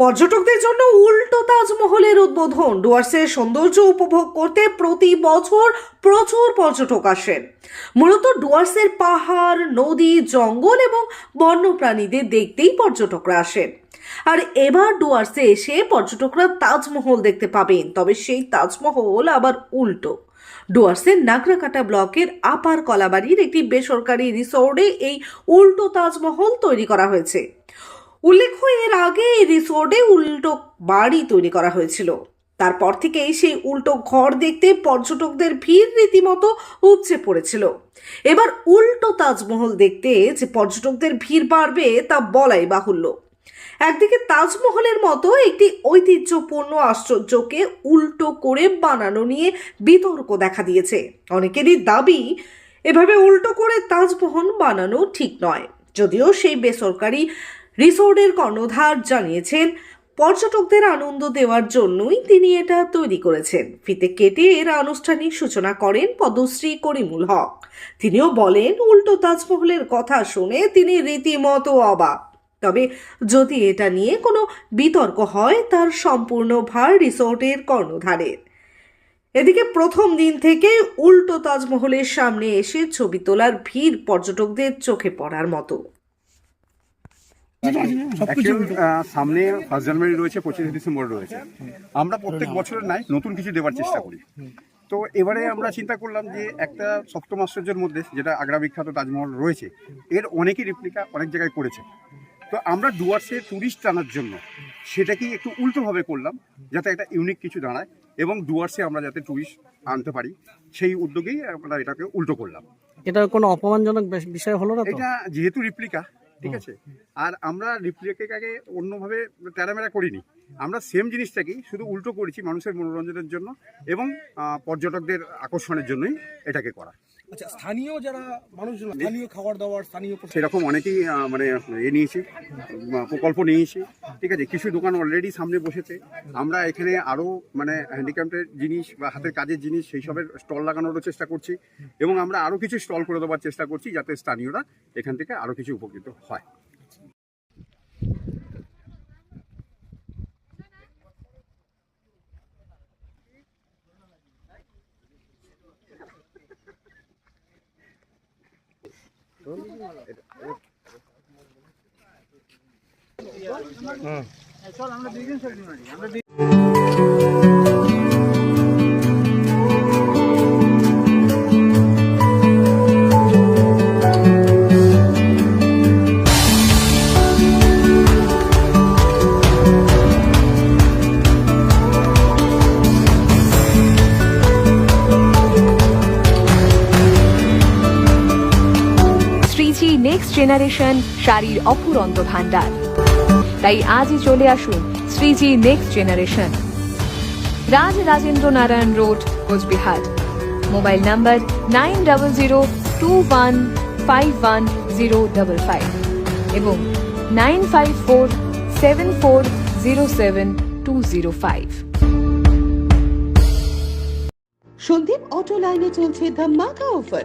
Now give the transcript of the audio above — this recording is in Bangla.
পর্যটকদের জন্য উল্টো তাজমহলের উদ্বোধন। ডুয়ার্সের সৌন্দর্য উপভোগ করতে প্রতি বছর প্রচুর পর্যটক আসেন। মূলত ডুয়ার্সের পাহাড়, নদী, জঙ্গল এবং বন্যপ্রাণীদের দেখতেই পর্যটকরা আসেন। আর এবার ডুয়ার্সে এসে পর্যটকরা তাজমহল দেখতে পাবেন, তবে সেই তাজমহল আবার উল্টো। ডুয়ার্সের নাগরাকাটা ব্লকের আপার কলাবাড়ির একটি বেসরকারি রিসোর্টে এই উল্টো তাজমহল তৈরি করা হয়েছে। উল্লেখ্য, এর আগে এই রিসোর্টে উল্টো বাড়ি তৈরি করা হয়েছিল। তারপর থেকেই সেই উল্টো ঘর দেখতে পর্যটকদের ভিড় রীতিমতো উপচে পড়েছিল। এবার উল্টো তাজমহল দেখতে যে পর্যটকদের ভিড় বাড়বে তা বলাই বাহুল্য। একদিকে তাজমহলের মতো একটি ঐতিহ্যপূর্ণ আশ্চর্যকে উল্টো করে বানানো নিয়ে বিতর্ক দেখা দিয়েছে। অনেকেরই দাবি, এভাবে উল্টো করে তাজমহল বানানো ঠিক নয়। যদিও সেই বেসরকারি রিসোর্টের কর্ণধার জানিয়েছেন, পর্যটকদের আনন্দ দেওয়ার জন্যই তিনি এটা তৈরি করেছেন। ফিতে কেটে এর আনুষ্ঠানিক সূচনা করেন পদ্মশ্রী করিমুল হক। তিনিও বলেন, উল্টো তাজমহলের কথা শুনে তিনি রীতিমতো অবাক। তবে যদি এটা নিয়ে কোনো বিতর্ক হয়, তার সম্পূর্ণ ভার রিসোর্টের কর্ণধারের। এদিকে প্রথম দিন থেকে উল্টো তাজমহলের সামনে এসে ছবি তোলার ভিড় পর্যটকদের চোখে পড়ার মতো। সামনে ফার্স্ট জানুয়ারি রয়েছে পঁচিশে ডিসেম্বর রয়েছে। আমরা প্রত্যেক বছরের নাই নতুন কিছু দেওয়ার চেষ্টা করি। তো এবারে আমরা চিন্তা করলাম যে একটা সপ্তম আশ্চর্যের মধ্যে যেটা আগ্রা বিখ্যাত তাজমহল রয়েছে এর অনেকই রেপ্লিকা অনেক জায়গায় করেছে। তো আমরা ডুয়ার্সে ট্যুরিস্ট আনার জন্য সেটাকেই একটু উল্টোভাবে করলাম যাতে একটা ইউনিক কিছু দাঁড়ায় এবং ডুয়ার্সে আমরা যাতে ট্যুরিস্ট আনতে পারি সেই উদ্যোগেই আমরা এটাকে উল্টো করলাম। এটা কোনো অপমানজনক বিষয় হলো না এটা যেহেতু রিপ্লিকা ঠিক আছে? আর আমরা রিপ্লিকাকে অন্যভাবে ট্যারামেরা করিনি। আমরা সেম জিনিসটাকেই শুধু উল্টো করেছি মানুষের মনোরঞ্জনের জন্য এবং পর্যটকদের আকর্ষণের জন্যই এটাকে করা। আচ্ছা স্থানীয় যারা মানুষজন স্থানীয় খাবার দাবার স্থানীয় সেরকম অনেকেই মানে এ নিয়েছি প্রকল্প নিয়েছি। ঠিক আছে কিছু দোকান অলরেডি সামনে বসেছে। আমরা এখানে আরও মানে হ্যান্ডিক্যাম্পের জিনিস বা হাতের কাজের জিনিস সেই সবের স্টল লাগানোরও চেষ্টা করছি। এবং আমরা আরও কিছু স্টল করে দেওয়ার চেষ্টা করছি যাতে স্থানীয়রা এখান থেকে আরও কিছু উপকৃত হয়। শ্রীজি নেক্সট জেনারেশন শাড়ির অফুরন্ত ভান্ডার তাই আজই চলে আসুন Shreeji next generation Raj Rajendra Narayan road, Cooch Behar. Mobile number nine double zero two one five one zero double five এবং nine five four seven four zero seven two zero five. Sandeep auto লাইনে চলছে ধামাকা অফার